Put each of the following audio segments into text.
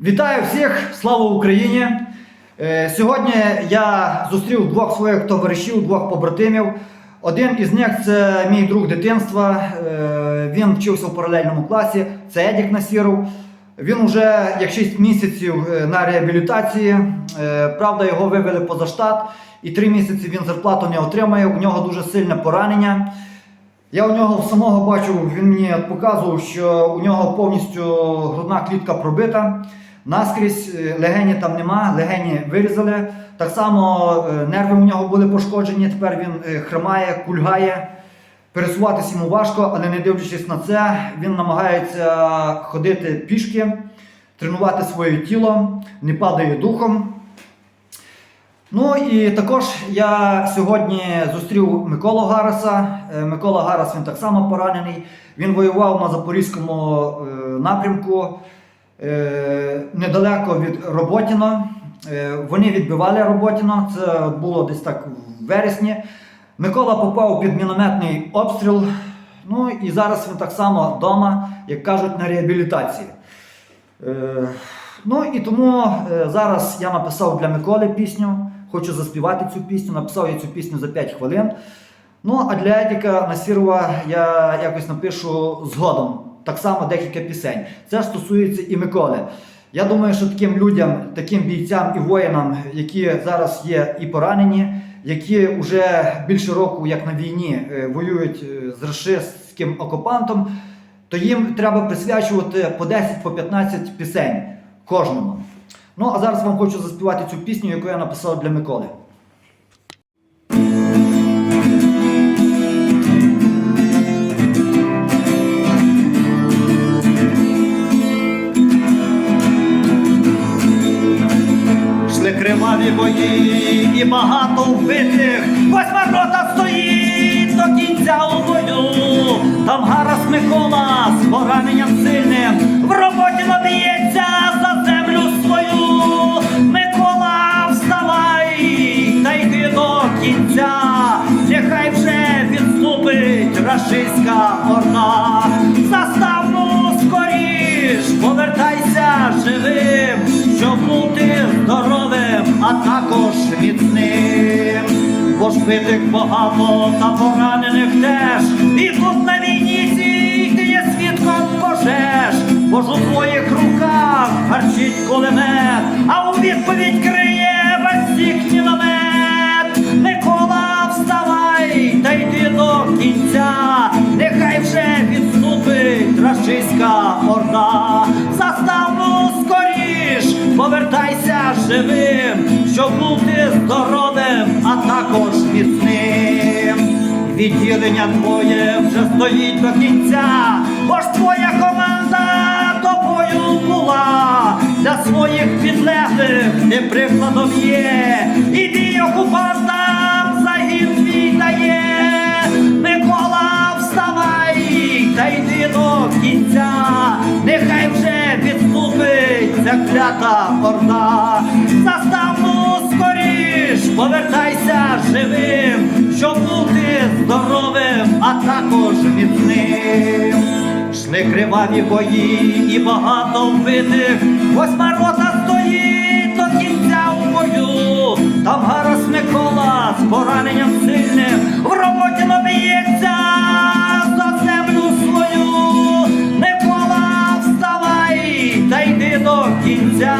Вітаю всіх! Слава Україні! Е, Сьогодні я зустрів двох своїх товаришів, двох побратимів. Один із них це мій друг дитинства. Е, Він вчився в паралельному класі. Це Едік Насіров. Він уже як 6 місяців е, на реабілітації. Правда, його вивели поза штат, і 3 місяці він зарплату не отримає. У нього дуже сильне поранення. Я у нього самого бачив, він мені показував, що у нього повністю грудна клітка пробита. Наскрізь е, легені там нема, легені вирізали. Так само е, нерви у нього були пошкоджені. Тепер він е, хромає, кульгає. Пересуватися йому важко, але не дивлячись на це, він намагається ходити пішки, тренувати своє тіло, не падає духом. Ну і також я сьогодні зустрів Миколу Гараса. Е, Микола Гарас він так само поранений. Він воював на Запорізькому е, напрямку е, недалеко від Роботіно. Вони відбивали Роботіно, це було десь так в вересні. Микола попав під мінометний обстріл. Ну і зараз він так само вдома, як кажуть, на реабілітації. Ну і тому зараз я написав для Миколи пісню. Хочу заспівати цю пісню. Написав я цю пісню за 5 хвилин. Ну а для Едіка Насірова я якось напишу згодом. Так само декілька пісень. Це стосується і Миколи. Я думаю, що таким людям, таким бійцям і воїнам, які зараз є і поранені, які вже більше року, як на війні, е, воюють е, з рашистським окупантом, то їм треба присвячувати по 10 по 15 пісень кожному. Ну а зараз вам хочу заспівати цю пісню, яку я написав для Миколи. Шли криваві бої і багато вбитих. Восьма рота стоїть до кінця у бою. Там Гарас Микола з пораненням сильним рашистська орда. Заставну скоріш, повертайся живим, щоб бути здоровим, а також міцним. Бо ж битих багато та поранених теж. І тут на війні цій ти є свідком пожеж. Бо ж у твоїх руках гарчить кулемет, а у відповідь криє живим, щоб бути здоровим, а також міцним. Відділення твоє вже стоїть до кінця, бо ж твоя команда тобою була, для своїх підлеглих ти прикладом є, іди окупантам клята орда, заставну скоріш, повертайся живим, щоб бути здоровим, а також міцним. Шли криваві бої і багато вбитих, восьма рота стоїть до кінця у бою. Там Гарас Микола з пораненням сильним в роботі наб'ється та йди до кінця,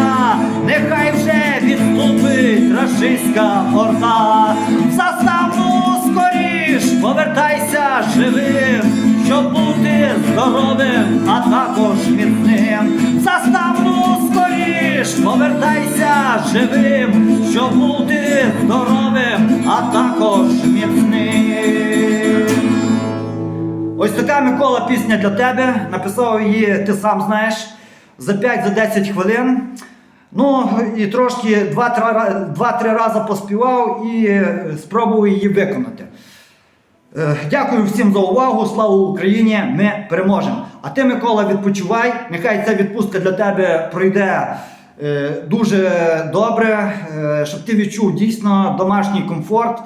нехай вже відступить рашистська орда. В заставну скоріш повертайся живим, щоб бути здоровим, а також міцним. В Заставну скоріш повертайся живим, щоб бути здоровим, а також міцним. Ось така Микола пісня для тебе. Написав її, ти сам знаєш, за 5-10 хвилин. Ну і трошки 2-3 рази поспівав і е, спробував її виконати. Е, Дякую всім за увагу. Слава Україні! Ми переможемо! А ти, Микола, відпочивай. Нехай ця відпустка для тебе пройде е, дуже добре, щоб ти відчув дійсно домашній комфорт,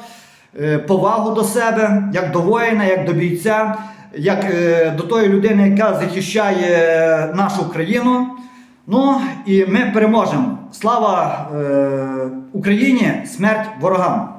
повагу до себе, як до воїна, як до бійця, як е, до тої людини, яка захищає нашу країну. Ну і ми переможемо. Слава е, Україні, смерть ворогам!